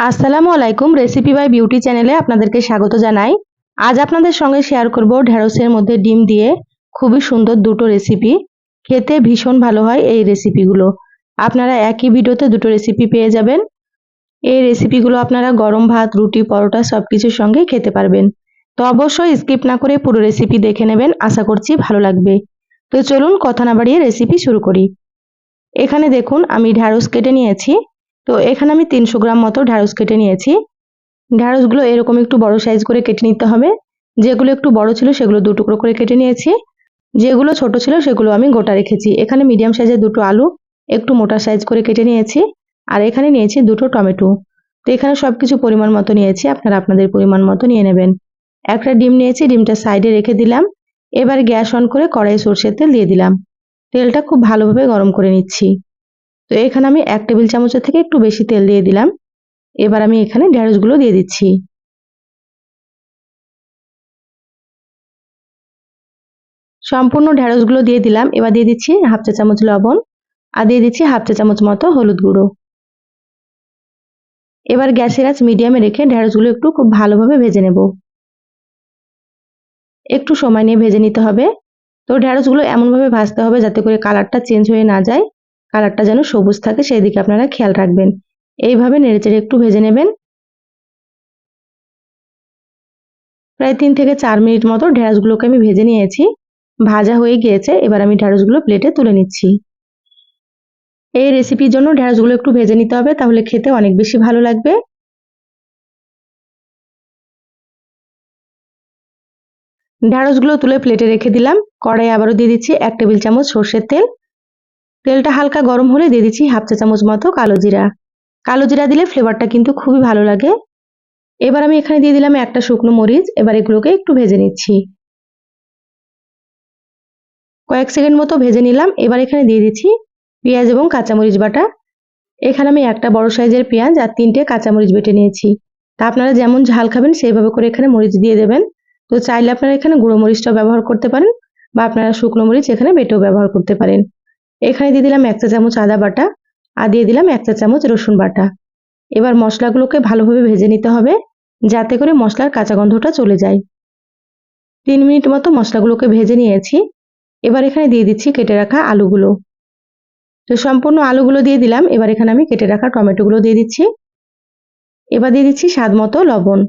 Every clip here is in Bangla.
আসসালামু আলাইকুম রেসিপি বাই বিউটি চ্যানেলে আপনাদেরকে স্বাগত জানাই। আজ আপনাদের সঙ্গে শেয়ার করব ঢেঁড়সের মধ্যে ডিম দিয়ে খুবই সুন্দর দুটো রেসিপি খেতে ভীষণ ভালো হয় এই রেসিপিগুলো আপনারা একই ভিডিওতে দুটো রেসিপি পেয়ে যাবেন। এই রেসিপিগুলো আপনারা গরম ভাত, রুটি, পরোটা সব কিছুর সঙ্গে খেতে পারবেন। তো অবশ্যই স্কিপ না করে পুরো রেসিপি দেখে নেবেন, আশা করছি ভালো লাগবে। তো চলুন কথা না বাড়িয়ে রেসিপি শুরু করি। এখানে দেখুন, আমি ঢ্যাঁড়স কেটে নিয়েছি। তো এখানে আমি তিনশো গ্রাম মতো ঢ্যাঁড়স কেটে নিয়েছি। ঢ্যাঁড়সগুলো এরকম একটু বড় সাইজ করে কেটে নিতে হবে। যেগুলো একটু বড় ছিল সেগুলো দু টুকরো করে কেটে নিয়েছি। যেগুলো ছোট ছিল সেগুলো আমি গোটা রেখেছি। এখানে মিডিয়াম সাইজের দুটো আলু একটু মোটা সাইজ করে কেটে নিয়েছি। আর এখানে নিয়েছি দুটো টমেটো। তো এখানে সব কিছু পরিমাণ মতো নিয়েছি। আপনারা আপনাদের পরিমাণ মতো নিয়ে নেবেন। একটা ডিম নিয়েছি, ডিমটা সাইডে রেখে দিলাম। এবার গ্যাস অন করে কড়াই সর্ষের তেল দিয়ে দিলাম। তেলটা খুব ভালোভাবে গরম করে নিচ্ছি। তো এখানে আমি এক টেবিল চামচের থেকে একটু বেশি তেল দিয়ে দিলাম। এবার আমি এখানে ঢেঁড়সগুলো দিয়ে দিচ্ছি। সম্পূর্ণ ঢেঁড়সগুলো দিয়ে দিলাম। এবার দিয়ে দিচ্ছি হাফ চা চামচ লবণ আর দিয়ে দিচ্ছি হাফ চা চামচ মতো হলুদ গুঁড়ো। এবার গ্যাসের আঁচ মিডিয়ামে রেখে ঢেঁড়সগুলো একটু খুব ভালোভাবে ভেজে নেব। একটু সময় নিয়ে ভেজে নিতে হবে। তো ঢেঁড়সগুলো এমনভাবে ভাজতে হবে যাতে করে কালারটা চেঞ্জ হয়ে না যায়। কালারটা যেন সবুজ থাকে সেই দিকে আপনারা খেয়াল রাখবেন। এইভাবে নেড়েচেড়ে একটু ভেজে নেবেন। প্রায় তিন থেকে চার মিনিট মতো ঢেঁড়সগুলোকে আমি ভেজে নিয়েছি। ভাজা হয়ে গিয়েছে, এবার আমি ঢেঁড়সগুলো প্লেটে তুলে নিচ্ছি। এই রেসিপির জন্য ঢেঁড়সগুলো একটু ভেজে নিতে হবে, তাহলে খেতে অনেক বেশি ভালো লাগবে। ঢেঁড়সগুলো তুলে প্লেটে রেখে দিলাম। কড়াই আবারও দিয়ে দিচ্ছি এক টেবিল চামচ সর্ষের তেল। তেলটা হালকা গরম হলে দিয়ে দিচ্ছি হাফ চা চামচ মতো কালো জিরা। কালো জিরা দিলে ফ্লেভারটা কিন্তু খুবই ভালো লাগে। এবার আমি এখানে দিয়ে দিলাম একটা শুকনো মরিচ, এবার এগুলোকে একটু ভেজে নিচ্ছি। কয়েক সেকেন্ড মতো ভেজে নিলাম, এবার এখানে দিয়ে দিচ্ছি পেঁয়াজ এবং কাঁচামরিচ বাটা। এখানে আমি একটা বড় সাইজের পেঁয়াজ আর তিনটে কাঁচামরিচ বেটে নিয়েছি। তা আপনারা যেমন ঝাল খাবেন সেইভাবে করে এখানে মরিচ দিয়ে দেবেন। তো চাইলে আপনারা এখানে গুঁড়ো মরিচটাও ব্যবহার করতে পারেন, বা আপনারা শুকনো মরিচ এখানে বেটেও ব্যবহার করতে পারেন। এখানে দিয়ে দিলাম এক চা চামচ আদা বাটা আর দিয়ে দিলাম এক চা চামচ রসুন বাটা। এবার মশলাগুলোকে ভালোভাবে ভেজে নিতে হবে যাতে করে মশলার কাঁচা গন্ধটা চলে যায়। তিন মিনিট মতো মশলাগুলোকে ভেজে নিয়েছি। এবার এখানে দিয়ে দিচ্ছি কেটে রাখা আলুগুলো। তো সম্পূর্ণ আলুগুলো দিয়ে দিলাম। এবার এখানে আমি কেটে রাখা টমেটোগুলো দিয়ে দিচ্ছি। এবার দিয়ে দিচ্ছি স্বাদ মতো লবণ।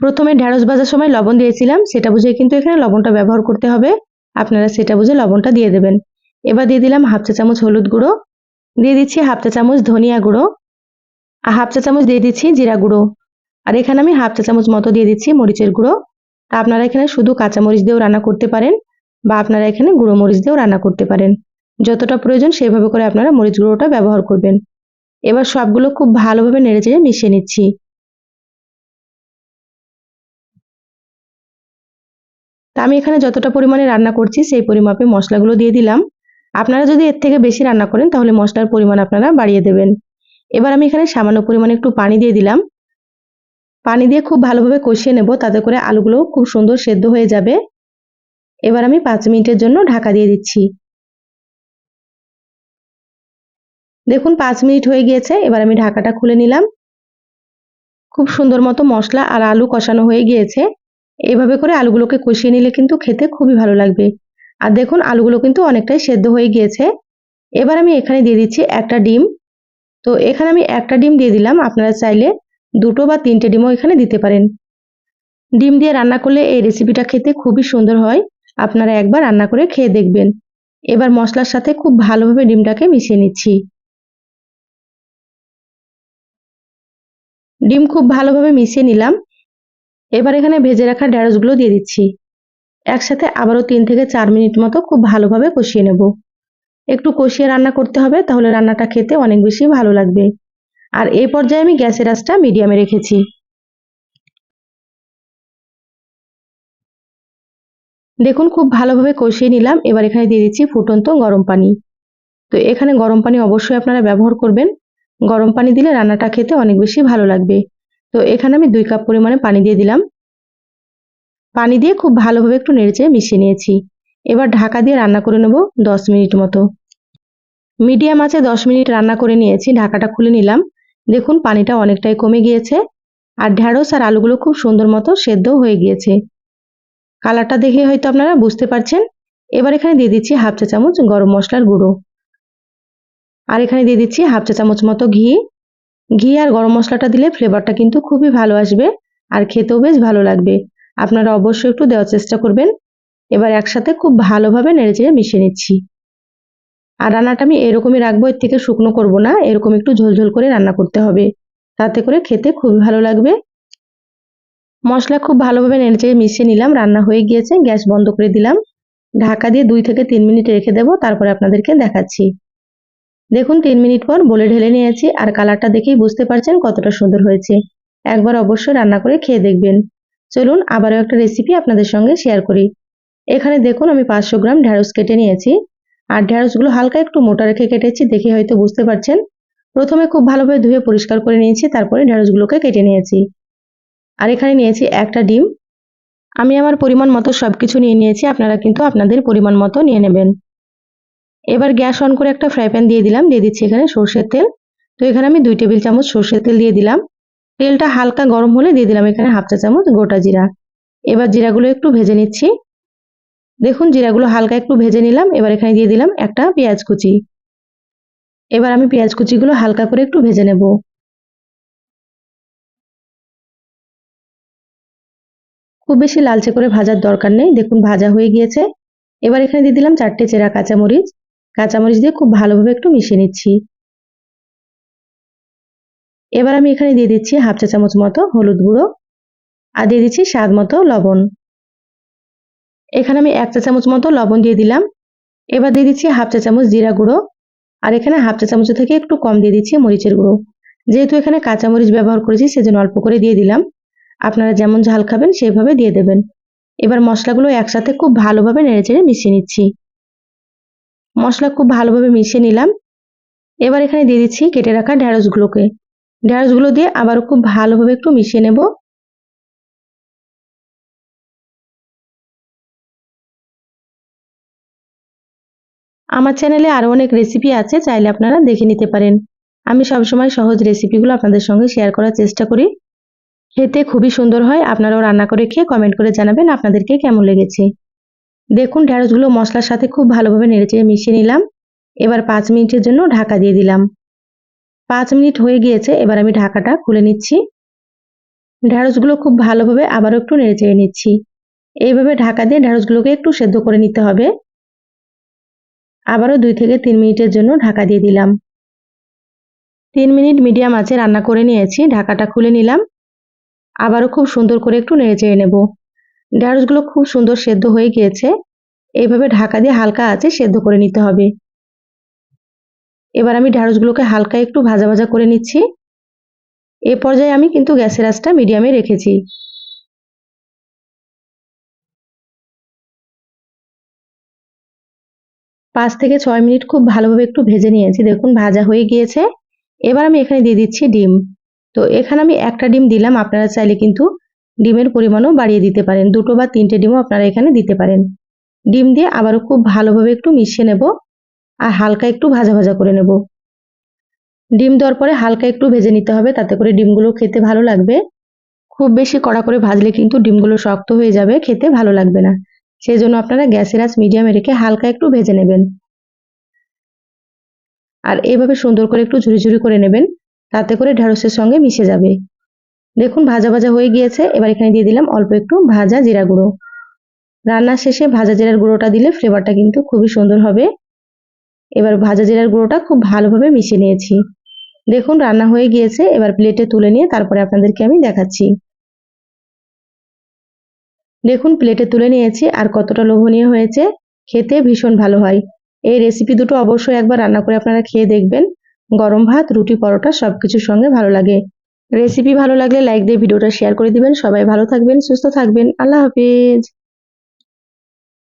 প্রথমে ঢ্যাঁড়স ভাজার সময় লবণ দিয়েছিলাম। সেটা বুঝে কিন্তু এখানে লবণটা ব্যবহার করতে হবে। আপনারা সেটা বুঝে লবণটা দিয়ে দেবেন। এবার দিয়ে দিলাম হাফ চা চামচ হলুদ গুঁড়ো, দিয়ে দিচ্ছি হাফ চা চামচ ধনিয়া গুঁড়ো, আর হাফ চা চামচ দিয়ে দিচ্ছি জিরা গুঁড়ো। আর এখানে আমি হাফ চা চামচ মতো দিয়ে দিচ্ছি মরিচের গুঁড়ো। তা আপনারা এখানে শুধু কাঁচা মরিচ দিয়েও রান্না করতে পারেন, বা আপনারা এখানে গুঁড়ো মরিচ দিয়েও রান্না করতে পারেন। যতটা প্রয়োজন সেভাবে করে আপনারা মরিচ গুঁড়োটা ব্যবহার করবেন। এবার সবগুলো খুব ভালোভাবে নেড়ে চেড়ে মিশিয়ে নিচ্ছি। তা আমি এখানে যতটা পরিমাণে রান্না করছি, সেই পরিমাপে মশলাগুলো দিয়ে দিলাম। আপনারা যদি এর থেকে বেশি রান্না করেন, তাহলে মশলার পরিমাণ আপনারা বাড়িয়ে দেবেন। এবার আমি এখানে সামান্য পরিমাণে একটু পানি দিয়ে দিলাম। পানি দিয়ে খুব ভালোভাবে কষিয়ে নেব, তাতে করে আলুগুলো খুব সুন্দর সেদ্ধ হয়ে যাবে। এবার আমি পাঁচ মিনিটের জন্য ঢাকা দিয়ে দিচ্ছি। দেখুন, পাঁচ মিনিট হয়ে গিয়েছে, এবার আমি ঢাকাটা খুলে নিলাম। খুব সুন্দর মতো মশলা আর আলু কষানো হয়ে গিয়েছে। এভাবে করে আলুগুলোকে কষিয়ে নিলে কিন্তু খেতে খুবই ভালো লাগবে। আর দেখুন, আলুগুলো কিন্তু অনেকটাই সেদ্ধ হয়ে গিয়েছে। এবার আমি এখানে দিয়ে দিচ্ছি একটা ডিম। তো এখানে আমি একটা ডিম দিয়ে দিলাম। আপনারা চাইলে দুটো বা তিনটে ডিমও এখানে দিতে পারেন। ডিম দিয়ে রান্না করলে এই রেসিপিটা খেতে খুবই সুন্দর হয়। আপনারা একবার রান্না করে খেয়ে দেখবেন। এবার মশলার সাথে খুব ভালোভাবে ডিমটাকে মিশিয়ে নিচ্ছি। ডিম খুব ভালোভাবে মিশিয়ে নিলাম। এবার এখানে ভেজে রাখা ঢ্যাঁড়সগুলো দিয়ে দিচ্ছি। একসাথে আবারও তিন থেকে চার মিনিট মতো খুব ভালোভাবে কষিয়ে নেব। একটু কষিয়ে রান্না করতে হবে, তাহলে রান্নাটা খেতে অনেক বেশি ভালো লাগবে। আর এই পর্যায়ে আমি গ্যাসের আঁচটা মিডিয়ামে রেখেছি। দেখুন, খুব ভালোভাবে কষিয়ে নিলাম। এবার এখানে দিয়ে দিচ্ছি ফুটন্ত গরম পানি। তো এখানে গরম পানি অবশ্যই আপনারা ব্যবহার করবেন। গরম পানি দিলে রান্নাটা খেতে অনেক বেশি ভালো লাগবে। তো এখানে আমি দুই কাপ পরিমাণে পানি দিয়ে দিলাম। পানি দিয়ে খুব ভালোভাবে একটু নেড়েচেড়ে মিশিয়ে নিয়েছি। এবার ঢাকা দিয়ে রান্না করে নেব দশ মিনিট মতো। মিডিয়াম আছে দশ মিনিট রান্না করে নিয়েছি, ঢাকাটা খুলে নিলাম। দেখুন পানিটা অনেকটাই কমে গিয়েছে আর ঢ্যাঁড়স আর আলুগুলো খুব সুন্দর মতো সেদ্ধ হয়ে গিয়েছে। কালারটা দেখে হয়তো আপনারা বুঝতে পারছেন। এবার এখানে দিয়ে দিচ্ছি হাফ চা চামচ গরম মশলার গুঁড়ো। আর এখানে দিয়ে দিচ্ছি হাফ চা চামচ মতো ঘি। ঘি আর গরম মশলাটা দিলে ফ্লেভারটা কিন্তু খুবই ভালো আসবে আর খেতেও বেশ ভালো লাগবে। আপনারা অবশ্যই একটু দেওয়ার চেষ্টা করবেন। এবার একসাথে খুব ভালোভাবে নেড়েচেড়ে মিশিয়ে নিচ্ছি। আর রান্নাটা আমি এরকমই রাখব, এর থেকে শুকনো করব না, এরকম একটু ঝোলঝোল করে রান্না করতে হবে। তাতে করে খেতে খুবই ভালো লাগবে। মশলা খুব ভালোভাবে নেড়েচেড়ে মিশিয়ে নিলাম, রান্না হয়ে গিয়েছে, গ্যাস বন্ধ করে দিলাম। ঢাকা দিয়ে দুই থেকে তিন মিনিট রেখে দেবো, তারপরে আপনাদেরকে দেখাচ্ছি। দেখুন, তিন মিনিট পর বলে ঢেলে নিয়েছি আর কালারটা দেখেই বুঝতে পারছেন কতটা সুন্দর হয়েছে। একবার অবশ্যই রান্না করে খেয়ে দেখবেন। চলুন, আবারও একটা রেসিপি আপনাদের সঙ্গে শেয়ার করি। এখানে দেখুন, আমি পাঁচশো গ্রাম ঢ্যাঁড়স কেটে নিয়েছি। আর ঢ্যাঁড়সগুলো হালকা একটু মোটা রেখে কেটেছি, দেখে হয়তো বুঝতে পারছেন। প্রথমে খুব ভালোভাবে ধুয়ে পরিষ্কার করে নিয়েছি, তারপরে ঢ্যাঁড়সগুলোকে কেটে নিয়েছি। আর এখানে নিয়েছি একটা ডিম। আমি আমার পরিমাণ মতো সব কিছু নিয়ে নিয়েছি, আপনারা কিন্তু আপনাদের পরিমাণ মতো নিয়ে নেবেন। এবার গ্যাস অন করে একটা ফ্রাই প্যান দিয়ে দিলাম, দিয়ে দিচ্ছি এখানে সর্ষের তেল। তো এখানে আমি দুই টেবিল চামচ সর্ষের তেল দিয়ে দিলাম। তেলটা হালকা গরম হলে দিয়ে দিলাম এখানে হাফ চা চামচ গোটা জিরা। এবার জিরাগুলো একটু ভেজে নিচ্ছি। দেখুন জিরাগুলো হালকা একটু ভেজে নিলাম, এবার এখানে দিয়ে দিলাম একটা পেঁয়াজ কুচি। এবার আমি পেঁয়াজ কুচিগুলো হালকা করে একটু ভেজে নেব। খুব বেশি লালচে করে ভাজার দরকার নেই, দেখুন ভাজা হয়ে গিয়েছে। এবার এখানে দিয়ে দিলাম চারটে চেরা কাঁচামরিচ। কাঁচামরিচ দিয়ে খুব ভালোভাবে একটু মিশিয়ে নিচ্ছি। এবার আমি এখানে দিয়ে দিচ্ছি হাফ চা চামচ মতো হলুদ গুঁড়ো আর দিয়ে দিচ্ছি স্বাদ মতো লবণ। এখানে আমি এক চা চামচ মতো লবণ দিয়ে দিলাম। এবার দিয়ে দিচ্ছি হাফ চা চামচ জিরা গুঁড়ো আর এখানে হাফ চা চামচ থেকে একটু কম দিয়ে দিচ্ছি মরিচের গুঁড়ো। যেহেতু এখানে কাঁচামরিচ ব্যবহার করেছি সেজন্য অল্প করে দিয়ে দিলাম। আপনারা যেমন ঝাল খাবেন সেইভাবে দিয়ে দেবেন। এবার মশলাগুলো একসাথে খুব ভালোভাবে নেড়েচেড়ে মিশিয়ে নিচ্ছি। মশলা খুব ভালোভাবে মিশিয়ে নিলাম। এবার এখানে দিয়ে দিচ্ছি কেটে রাখা ঢ্যাঁড়সগুলোকে ঢ্যাঁড়সগুলো দিয়ে আবারও খুব ভালোভাবে একটু মিশিয়ে নেব। আমার চ্যানেলে আরও অনেক রেসিপি আছে, চাইলে আপনারা দেখে নিতে পারেন। আমি সবসময় সহজ রেসিপিগুলো আপনাদের সঙ্গে শেয়ার করার চেষ্টা করি। খেতে খুবই সুন্দর হয়, আপনারাও রান্না করে খেয়ে কমেন্ট করে জানাবেন আপনাদেরকে কেমন লেগেছে। দেখুন ঢ্যাঁড়সগুলো মশলার সাথে খুব ভালোভাবে নেড়েচেড়ে মিশিয়ে নিলাম। এবার পাঁচ মিনিটের জন্য ঢাকা দিয়ে দিলাম। পাঁচ মিনিট হয়ে গিয়েছে, এবার আমি ঢাকাটা খুলে নিচ্ছি। ঢ্যাঁড়সগুলো খুব ভালোভাবে আবারও একটু নেড়েচেড়ে নিচ্ছি। এইভাবে ঢাকা দিয়ে ঢ্যাঁড়সগুলোকে একটু সেদ্ধ করে নিতে হবে। আবারও দুই থেকে তিন মিনিটের জন্য ঢাকা দিয়ে দিলাম। তিন মিনিট মিডিয়াম আঁচে রান্না করে নিয়েছি, ঢাকাটা খুলে নিলাম। আবারও খুব সুন্দর করে একটু নেড়ে চেড়ে নেব। ঢ্যাঁড়সগুলো খুব সুন্দর সেদ্ধ হয়ে গিয়েছে। এইভাবে ঢাকা দিয়ে হালকা আছে সেদ্ধ করে নিতে হবে। এবার আমি ঢ্যাঁড়সগুলোকে হালকা একটু ভাজা ভাজা করে নিচ্ছি। এ পর্যায়ে আমি কিন্তু গ্যাসের আঁচটা মিডিয়ামে রেখেছি। পাঁচ থেকে ছয় মিনিট খুব ভালোভাবে একটু ভেজে নিয়েছি। দেখুন, ভাজা হয়ে গিয়েছে। এবার আমি এখানে দিয়ে দিচ্ছি ডিম। তো এখানে আমি একটা ডিম দিলাম। আপনারা চাইলে কিন্তু ডিমের পরিমাণও বাড়িয়ে দিতে পারেন। দুটো বা তিনটে ডিমও আপনারা এখানে দিতে পারেন। ডিম দিয়ে আবারও খুব ভালোভাবে একটু মিশিয়ে নেব আর হালকা একটু ভাজা ভাজা করে নেব। ডিম দেওয়ার পরে হালকা একটু ভেজে নিতে হবে, তাতে করে ডিমগুলো খেতে ভালো লাগবে। খুব বেশি কড়া করে ভাজলে কিন্তু ডিমগুলো শক্ত হয়ে যাবে, খেতে ভালো লাগবে না। সেই জন্য আপনারা গ্যাসের আঁচ মিডিয়ামে রেখে হালকা একটু ভেজে নেবেন। আর এইভাবে সুন্দর করে একটু ঝুড়ি ঝুড়ি করে নেবেন, তাতে করে ঢেঁড়সের সঙ্গে মিশে যাবে। দেখুন, ভাজা ভাজা হয়ে গিয়েছে। এবার এখানে দিয়ে দিলাম অল্প একটু ভাজা জিরা গুঁড়ো। রান্নার শেষে ভাজা জিরার গুঁড়োটা দিলে ফ্লেভারটা কিন্তু খুবই সুন্দর হবে। এবার ভাজা জিরার গুঁড়োটা খুব ভালোভাবে মিশিয়ে নিয়েছি। দেখুন, রান্না হয়ে গিয়েছে। এবার প্লেটে তুলে নিয়ে তারপরে আপনাদেরকে আমি দেখাচ্ছি। দেখুন প্লেটে তুলে নিয়েছি। আর কতটা লোভনীয় হয়েছে। খেতে ভীষণ ভালো হয়। এই রেসিপি দুটো অবশ্যই একবার রান্না করে আপনারা খেয়ে দেখবেন। গরম ভাত, রুটি, পরোটা সব কিছুর সঙ্গে ভালো লাগে। রেসিপি ভালো লাগলে লাইক দিয়ে ভিডিওটা শেয়ার করে দিবেন। সবাই ভালো থাকবেন, সুস্থ থাকবেন। আল্লাহ হাফিজ।